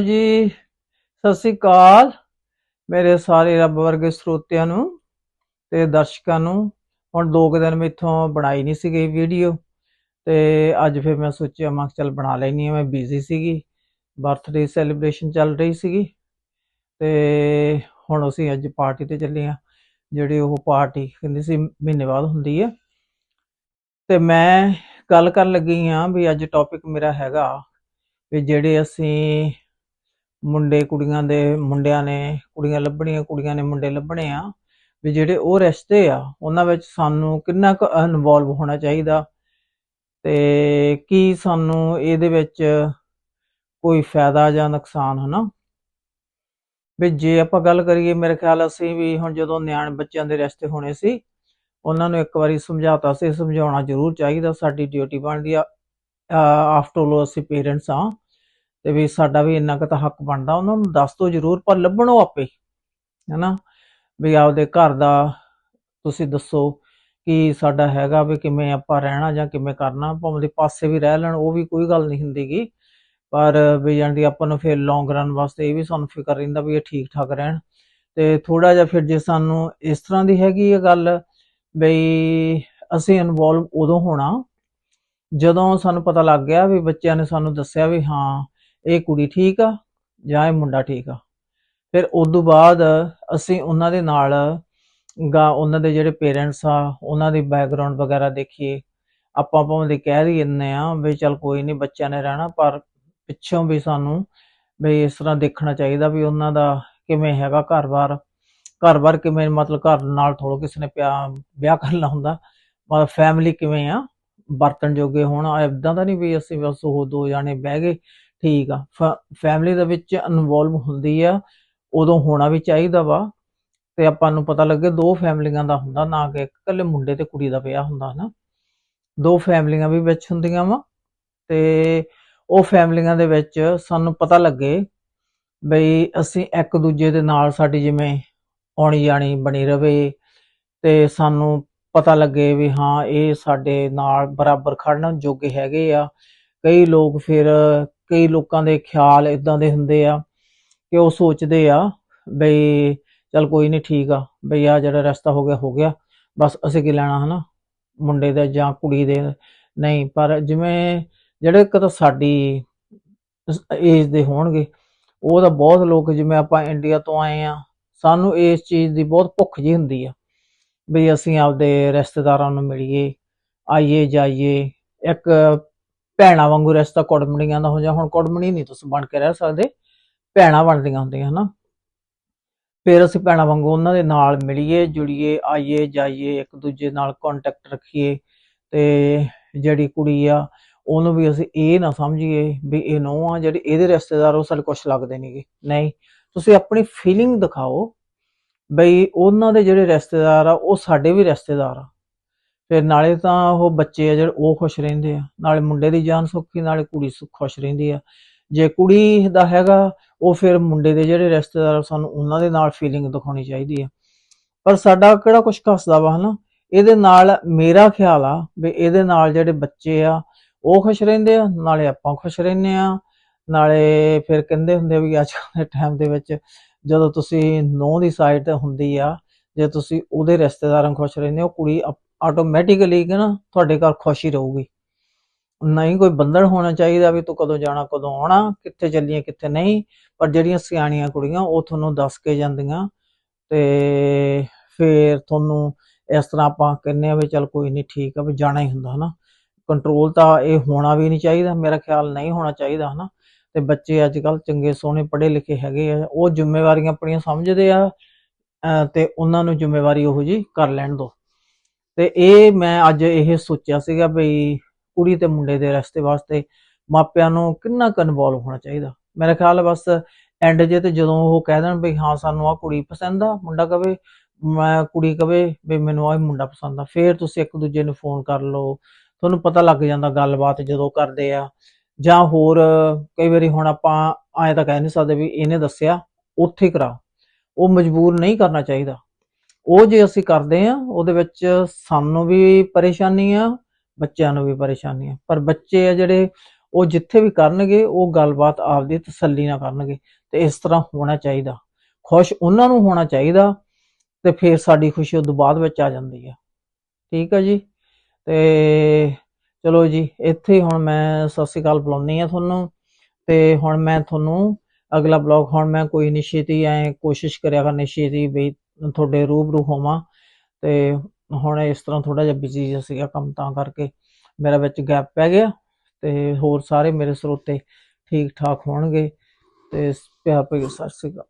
ਜੀ, ਸਤਿ ਸ੍ਰੀ ਅਕਾਲ। ਮੇਰੇ ਸਾਰੇ ਰੱਬ ਵਰਗੇ ਸਰੋਤਿਆਂ ਨੂੰ ਤੇ ਦਰਸ਼ਕਾਂ ਨੂੰ। ਹੁਣ ਦੋ ਕੁ ਦਿਨ ਮੈਥੋਂ ਬਣਾਈ ਨਹੀਂ ਸੀ ਗਈ ਵੀਡੀਓ ਤੇ ਅੱਜ ਫਿਰ ਮੈਂ ਸੋਚਿਆ ਮੈਂ ਕਿਹਾ ਚੱਲ ਬਣਾ ਲੈਣੀ ਆ ਮੈਂ ਬਿਜ਼ੀ ਸੀਗੀ। ਬਰਥਡੇ ਸੈਲੀਬ੍ਰੇਸ਼ਨ ਚੱਲ ਰਹੀ ਸੀਗੀ ਤੇ ਹੁਣ ਅਸੀਂ ਅੱਜ ਪਾਰਟੀ ਤੇ ਚੱਲੇ ਆ ਜਿਹੜੀ ਉਹ ਪਾਰਟੀ ਕਹਿੰਦੀ ਸੀ, ਮਹੀਨੇ ਬਾਅਦ ਹੁੰਦੀ ਹੈ ਤੇ ਮੈਂ ਗੱਲ ਕਰਨ ਲੱਗੀ ਆ ਵੀ ਅੱਜ ਟੌਪਿਕ ਮੇਰਾ ਹੈਗਾ ਵੀ ਜਿਹੜੇ ਅਸੀਂ ਮੁੰਡੇ ਕੁੜੀਆਂ ਦੇ ਮੁੰਡਿਆਂ ਨੇ, ਕੁੜੀਆਂ ਲੱਭਣੀਆਂ, ਕੁੜੀਆਂ ਨੇ ਮੁੰਡੇ ਲੱਭਣੇ ਆ, ਵੀ ਜਿਹੜੇ ਉਹ ਰਿਸ਼ਤੇ ਆ, ਉਹਨਾਂ ਵਿੱਚ ਸਾਨੂੰ ਕਿੰਨਾ ਕੁ ਇਨਵੋਲਵ ਹੋਣਾ ਚਾਹੀਦਾ ਤੇ ਕੀ ਸਾਨੂੰ ਇਹਦੇ ਵਿੱਚ ਕੋਈ ਫਾਇਦਾ ਜਾਂ ਨੁਕਸਾਨ, ਹਨਾ? ਵੀ ਜੇ ਆਪਾਂ ਗੱਲ ਕਰੀਏ, ਮੇਰੇ ਖਿਆਲ ਅਸੀਂ ਵੀ ਹੁਣ ਜਦੋਂ ਨਿਆਣੇ ਬੱਚਿਆਂ ਦੇ ਰਿਸ਼ਤੇ ਹੋਣੇ ਸੀ, ਉਹਨਾਂ ਨੂੰ ਇੱਕ ਵਾਰੀ ਸਮਝਾਤਾ ਸੀ, ਸਮਝਾਉਣਾ ਜ਼ਰੂਰ ਚਾਹੀਦਾ, ਸਾਡੀ ਡਿਊਟੀ ਬਣਦੀ ਆ ਆਫਟਰ ਆਲ ਅਸੀਂ ਪੇਰੈਂਟਸ ਆ ਤੇ ਵੀ ਸਾਡਾ ਵੀ ਇੰਨਾ ਕੁ ਤਾਂ ਹੱਕ ਬਣਦਾ, ਉਹਨਾਂ ਨੂੰ ਦੱਸ ਦੋ ਜ਼ਰੂਰ, ਪਰ ਲੱਭਣੋ ਆਪੇ, ਹੈਨਾ? ਵੀ ਆਪਦੇ ਘਰ ਦਾ ਤੁਸੀਂ ਦੱਸੋ ਕਿ ਸਾਡਾ ਹੈਗਾ ਵੀ ਕਿਵੇਂ ਆਪਾਂ ਰਹਿਣਾ ਜਾਂ ਕਿਵੇਂ ਕਰਨਾ, ਭਾਵੇਂ ਦੇ ਪਾਸੇ ਵੀ ਰਹਿ ਲੈਣ, ਉਹ ਵੀ ਕੋਈ ਗੱਲ ਨਹੀਂ ਹੁੰਦੀਗੀ। ਪਰ ਵੀ ਜਾਂਦੀ ਆਪਾਂ ਨੂੰ ਫਿਰ ਲੌਂਗ ਰਨ ਵਾਸਤੇ ਇਹ ਵੀ ਸਾਨੂੰ ਫਿਕਰ ਰਹਿੰਦਾ ਵੀ ਇਹ ਠੀਕ ਠਾਕ ਰਹਿਣ। ਤੇ ਥੋੜਾ ਜਿਹਾ ਫਿਰ ਜੇ ਸਾਨੂੰ ਇਸ ਤਰ੍ਹਾਂ ਦੀ ਹੈਗੀ ਇਹ ਗੱਲ ਬਈ ਅਸੀਂ ਇਨਵੋਲਵ ਉਦੋਂ ਹੋਣਾ, ਜਦੋਂ ਸਾਨੂੰ ਪਤਾ ਲੱਗ ਗਿਆ ਵੀ ਬੱਚਿਆਂ ਨੇ ਸਾਨੂੰ ਦੱਸਿਆ ਵੀ ਹਾਂ ਇਹ ਕੁੜੀ ਠੀਕ ਆ ਜਾਂ ਇਹ ਮੁੰਡਾ ਠੀਕ ਆ? ਫਿਰ ਉਸ ਤੋਂ ਬਾਅਦ ਅਸੀਂ ਉਹਨਾਂ ਦੇ ਨਾਲ ਗਾ, ਉਹਨਾਂ ਦੇ ਜਿਹੜੇ ਪੇਰੈਂਟਸ ਆ, ਉਹਨਾਂ ਦੀ ਬੈਕਗ੍ਰਾਉਂਡ ਵਗੈਰਾ ਦੇਖੀਏ। ਆਪਾਂ ਭਾਵੇਂ ਦੇ ਕਹਿ ਰਹੀ ਇੰਨੇ ਆ ਵੀ ਚਲ ਕੋਈ ਨਹੀਂ, ਬੱਚਿਆਂ ਨੇ ਰਹਿਣਾ, ਪਰ ਪਿੱਛੋਂ ਵੀ ਸਾਨੂੰ ਵੀ ਇਸ ਤਰ੍ਹਾਂ ਦੇਖਣਾ ਚਾਹੀਦਾ ਵੀ ਉਹਨਾਂ ਦਾ ਕਿਵੇਂ ਹੈਗਾ ਘਰ-ਬਾਰ। ਘਰ-ਬਾਰ ਕਿਵੇਂ, ਮਤਲਬ ਘਰ ਨਾਲ ਥੋੜਾ ਕਿਸੇ ਨੇ ਪਿਆ, ਵਿਆਹ ਕਰਨਾ ਹੁੰਦਾ ਮਤਲਬ ਫੈਮਿਲੀ ਕਿਵੇਂ ਆ? ਵਰਤਣ ਜੋਗੇ ਹੋਣਾ ਇਦਾਂ ਦਾ ਨਹੀਂ ਵੀ ਅਸੀਂ ਬਸ ਉਹ ਦੋ ਜਾਣੇ ਬਹਿ ਗਏ ਠੀਕ ਆ। ਫੈਮਿਲੀ ਦੇ ਵਿੱਚ ਇਨਵੋਲਵ ਹੁੰਦੀ ਆ, ਉਦੋਂ ਹੋਣਾ ਵੀ ਚਾਹੀਦਾ ਵਾ। ਤੇ ਆਪਾਂ ਨੂੰ ਪਤਾ ਲੱਗੇ ਦੋ ਫੈਮਲੀਆਂ ਦਾ ਹੁੰਦਾ, ਨਾ ਕਿ ਇਕੱਲੇ ਮੁੰਡੇ ਤੇ ਕੁੜੀ ਦਾ ਵਿਆਹ ਹੁੰਦਾ, ਹਨਾ। ਦੋ ਫੈਮਲੀਆਂ ਵੀ ਵਿੱਚ ਹੁੰਦੀਆਂ ਵਾ ਤੇ ਉਹ ਫੈਮਲੀਆਂ ਦੇ ਵਿੱਚ ਸਾਨੂੰ ਪਤਾ ਲੱਗੇ ਬਈ ਅਸੀਂ ਇੱਕ ਦੂਜੇ ਦੇ ਨਾਲ ਸਾਡੀ ਜਿਵੇਂ ਆਉਣੀ ਜਾਣੀ ਬਣੀ ਰਵੇ ਤੇ ਸਾਨੂੰ ਪਤਾ ਲੱਗੇ ਵੀ ਹਾਂ, ਇਹ ਸਾਡੇ ਨਾਲ ਬਰਾਬਰ ਖੜਨ ਜੋਗੇ ਹੈਗੇ ਆ। ਕਈ ਲੋਕ ਫਿਰ ਕਈ ਲੋਕਾਂ ਦੇ ਖਿਆਲ ਇਦਾਂ ਦੇ ਹੁੰਦੇ ਆ ਕਿ ਉਹ ਸੋਚਦੇ ਆ ਬਈ ਚਲ ਕੋਈ ਨਹੀਂ ਠੀਕ ਆ, ਬਈ ਆ ਜਿਹੜਾ ਰਸਤਾ ਹੋ ਗਿਆ ਹੋ ਗਿਆ, ਬਸ ਅਸੀਂ ਕੀ ਲੈਣਾ ਹਨਾ? ਮੁੰਡੇ ਦਾ ਜਾਂ ਕੁੜੀ ਦੇ ਨਹੀਂ, ਪਰ ਜਿਵੇਂ ਜਿਹੜੇ ਇੱਕ ਤਾਂ ਸਾਡੀ ਏਜ ਦੇ ਹੋਣਗੇ, ਉਹ ਤਾਂ ਬਹੁਤ ਲੋਕ ਜਿਵੇਂ ਆਪਾਂ ਇੰਡੀਆ ਤੋਂ ਆਏ ਆ, ਸਾਨੂੰ ਇਸ ਚੀਜ਼ ਦੀ ਬਹੁਤ ਭੁੱਖ ਜੀ ਹੁੰਦੀ ਆ ਵੀ ਅਸੀਂ ਆਪਦੇ ਰਿਸ਼ਤੇਦਾਰਾਂ ਨੂੰ ਮਿਲੀਏ, ਆਈਏ ਜਾਈਏ, ਇੱਕ ਭੈਣਾ ਵਾਂਗੂ ਰਿਸ਼ਤਾ ਕੁੜਮਣੀਆਂ ਦਾ ਹੋ ਜਾ, ਹੁਣ ਕੁੜਮਣੀ ਨਹੀਂ ਤੁਸੀਂ ਬਣ ਕੇ ਰਹਿ ਸਕਦੇ, ਭੈਣਾ ਬਣਦੀਆਂ ਹੁੰਦੀਆਂ ਹਨਾ। ਫਿਰ ਅਸੀਂ ਭੈਣਾ ਵਾਂਗੂ ਉਹਨਾਂ ਦੇ ਨਾਲ ਮਿਲੀਏ, ਜੁੜੀਏ, ਆਈਏ, ਜਾਈਏ, ਇੱਕ ਦੂਜੇ ਨਾਲ ਕੰਟੈਕਟ ਰੱਖੀਏ, ਤੇ ਜਿਹੜੀ ਕੁੜੀ ਆ, ਉਹਨੂੰ ਵੀ ਅਸੀਂ ਇਹ ਨਾ ਸਮਝੀਏ ਵੀ ਇਹ ਨੋ ਆ, ਜਿਹੜੇ ਇਹਦੇ ਰਿਸ਼ਤੇਦਾਰ ਉਹ ਸਾਡੇ ਕੁਛ ਲੱਗਦੇ ਨਹੀਂਗੇ ਨਹੀਂ, ਤੁਸੀਂ ਆਪਣੀ ਫੀਲਿੰਗ ਦਿਖਾਓ ਬਈ ਉਹਨਾਂ ਦੇ ਜਿਹੜੇ ਰਿਸ਼ਤੇਦਾਰ ਆ, ਉਹ ਸਾਡੇ ਵੀ ਰਿਸ਼ਤੇਦਾਰ ਆ। ਫਿਰ ਨਾਲੇ ਤਾਂ ਉਹ ਬੱਚੇ ਆ ਜਿਹੜੇ, ਉਹ ਖੁਸ਼ ਰਹਿੰਦੇ ਆ। ਨਾਲੇ ਮੁੰਡੇ ਦੀ ਜਾਨ ਸੁੱਖੀ, ਨਾਲੇ ਕੁੜੀ ਖੁਸ਼ ਰਹਿੰਦੀ ਆ। ਜੇ ਕੁੜੀ ਦਾ ਹੈਗਾ, ਉਹ ਫਿਰ ਮੁੰਡੇ ਦੇ ਜਿਹੜੇ ਰਿਸ਼ਤੇਦਾਰ ਸਾਨੂੰ ਉਹਨਾਂ ਦੇ ਨਾਲ ਫੀਲਿੰਗ ਦਿਖਾਉਣੀ ਚਾਹੀਦੀ ਆ। ਪਰ ਸਾਡਾ ਕਿਹੜਾ ਕੁਝ ਘਸਦਾ ਵਾ, ਹਨਾ? ਇਹਦੇ ਨਾਲ ਮੇਰਾ ਖਿਆਲ ਆ ਵੀ ਇਹਦੇ ਨਾਲ ਜਿਹੜੇ ਬੱਚੇ ਆ, ਉਹ ਖੁਸ਼ ਰਹਿੰਦੇ ਆ, ਨਾਲੇ ਆਪਾਂ ਖੁਸ਼ ਰਹਿੰਦੇ ਆ। ਨਾਲੇ ਫਿਰ ਕਹਿੰਦੇ ਹੁੰਦੇ ਵੀ ਅੱਜ ਦੇ ਟਾਈਮ ਦੇ ਵਿੱਚ ਜਦੋਂ ਤੁਸੀਂ ਨੌ ਦੀ ਸਾਈਡ ਤੇ ਹੁੰਦੀ ਆ, ਜੇ ਤੁਸੀਂ ਉਹਦੇ ਰਿਸ਼ਤੇਦਾਰਾਂ ਖੁਸ਼ ਰਹਿੰਦੇ ਹੋ, ਕੁੜੀ ਆਟੋਮੈਟਿਕਲੀ ਕਿ ਨਾ ਤੁਹਾਡੇ ਘਰ ਖੁਸ਼ੀ ਰਹੂਗੀ। ਨਹੀਂ ਕੋਈ ਬੰਧਨ ਹੋਣਾ ਚਾਹੀਦਾ ਵੀ ਤੂੰ ਕਦੋਂ ਜਾਣਾ, ਕਦੋਂ ਆਉਣਾ, ਕਿੱਥੇ ਚੱਲੀਆਂ ਕਿੱਥੇ ਨਹੀਂ, ਪਰ ਜਿਹੜੀਆਂ ਸਿਆਣੀਆਂ ਕੁੜੀਆਂ ਉਹ ਤੁਹਾਨੂੰ ਦੱਸ ਕੇ ਜਾਂਦੀਆਂ ਤੇ ਫਿਰ ਤੁਹਾਨੂੰ ਇਸ ਤਰ੍ਹਾਂ ਆਪਾਂ ਕਹਿੰਨੇ ਆ ਵੀ ਚੱਲ ਕੋਈ ਨਹੀਂ ਠੀਕ ਆ ਵੀ ਜਾਣਾ ਹੀ ਹੁੰਦਾ, ਹਨਾ। ਕੰਟਰੋਲ ਤਾਂ ਇਹ ਹੋਣਾ ਵੀ ਨਹੀਂ ਚਾਹੀਦਾ, ਮੇਰਾ ਖਿਆਲ ਨਹੀਂ ਹੋਣਾ ਚਾਹੀਦਾ, ਹਨਾ। ਤੇ ਬੱਚੇ ਅੱਜ ਕੱਲ ਚੰਗੇ, ਸੋਹਣੇ ਪੜ੍ਹੇ ਲਿਖੇ ਹੈਗੇ ਆ, ਉਹ ਜ਼ਿੰਮੇਵਾਰੀਆਂ ਆਪਣੀਆਂ ਸਮਝਦੇ ਆ ਤੇ ਉਹਨਾਂ ਨੂੰ ਜ਼ਿੰਮੇਵਾਰੀ ਉਹੋ ਜੀ ਕਰ ਲੈਣ ਦੋ। ਤੇ ਇਹ ਮੈਂ ਅੱਜ ਇਹ ਸੋਚਿਆ ਸੀਗਾ ਬਈ ਕੁੜੀ ਤੇ ਮੁੰਡੇ ਦੇ ਰਸਤੇ ਵਾਸਤੇ ਮਾਪਿਆਂ ਨੂੰ ਕਿੰਨਾ ਕੁ ਇਨਵੋਲਵ ਹੋਣਾ ਚਾਹੀਦਾ। ਮੇਰੇ ਖਿਆਲ ਬਸ ਐਂਡ ਜੇ ਤੇ ਜਦੋਂ ਉਹ ਕਹਿ ਦੇਣ ਬਈ ਹਾਂ, ਸਾਨੂੰ ਆ ਕੁੜੀ ਪਸੰਦ ਆ, ਮੁੰਡਾ ਕਵੇ, ਮੈਂ ਕੁੜੀ ਕਵੇ ਵੀ ਮੈਨੂੰ ਆ ਮੁੰਡਾ ਪਸੰਦ ਆ, ਫੇਰ ਤੁਸੀਂ ਇੱਕ ਦੂਜੇ ਨੂੰ ਫੋਨ ਕਰ ਲਓ। ਤੁਹਾਨੂੰ ਪਤਾ ਲੱਗ ਜਾਂਦਾ ਗੱਲਬਾਤ ਜਦੋਂ ਕਰਦੇ ਆ। ਜਾਂ ਹੋਰ ਕਈ ਵਾਰੀ ਹੁਣ ਆਪਾਂ ਐਂ ਤਾਂ ਕਹਿ ਨਹੀਂ ਸਕਦੇ ਵੀ ਇਹਨੇ ਦੱਸਿਆ, ਉੱਥੇ ਕਰਾ ਉਹ ਮਜਬੂਰ ਨਹੀਂ ਕਰਨਾ ਚਾਹੀਦਾ। ਉਹ ਜੇ ਅਸੀਂ ਕਰਦੇ ਆ ਉਹਦੇ ਵਿੱਚ ਸਾਨੂੰ ਵੀ ਪਰੇਸ਼ਾਨੀ ਆ, ਬੱਚਿਆਂ ਨੂੰ ਵੀ ਪਰੇਸ਼ਾਨੀ ਆ। ਪਰ ਬੱਚੇ ਆ ਜਿਹੜੇ, ਉਹ ਜਿੱਥੇ ਵੀ ਕਰਨਗੇ, ਉਹ ਗੱਲਬਾਤ ਆਪਦੀ ਤਸੱਲੀ ਨਾਲ ਕਰਨਗੇ ਤੇ ਇਸ ਤਰ੍ਹਾਂ ਹੋਣਾ ਚਾਹੀਦਾ। ਖੁਸ਼ ਉਹਨਾਂ ਨੂੰ ਹੋਣਾ ਚਾਹੀਦਾ ਤੇ ਫਿਰ ਸਾਡੀ ਖੁਸ਼ੀ ਉਦੋਂ ਬਾਅਦ ਵਿੱਚ ਆ ਜਾਂਦੀ ਆ। ਠੀਕ ਆ ਜੀ? ਤੇ ਚਲੋ ਜੀ, ਇੱਥੇ ਹੁਣ ਮੈਂ ਸਤਿ ਸ਼੍ਰੀ ਅਕਾਲ ਬੁਲਾਉਂਦੀ ਆ ਤੁਹਾਨੂੰ ਤੇ ਹੁਣ ਮੈਂ ਤੁਹਾਨੂੰ ਅਗਲਾ ਬਲੌਗ, ਹੁਣ ਮੈਂ ਕੋਈ ਨਿਸ਼ਚਿਤ ਹੀ ਐ ਕੋਸ਼ਿਸ਼ ਕਰਿਆ ਕਰਨੀ, ਛੇਤੀ ਵੀ ਤੁਹਾਡੇ ਰੂਬਰੂ ਹੋਵਾਂ ਤੇ ਹੁਣ ਇਸ ਤਰ੍ਹਾਂ ਥੋੜਾ ਜਿਹਾ ਬਿਜ਼ੀ ਜਿਹਾ ਸੀਗਾ ਕੰਮ ਤਾਂ ਕਰਕੇ ਮੇਰਾ ਵਿੱਚ ਗੈਪ ਪੈ ਗਿਆ ਤੇ ਹੋਰ ਸਾਰੇ ਮੇਰੇ ਸਰੋਤੇ ਠੀਕ ਠਾਕ ਹੋਣਗੇ ਤੇ ਪਿਆਰ ਭਰੀ ਸਤਿ ਸ਼੍ਰੀ ਅਕਾਲ।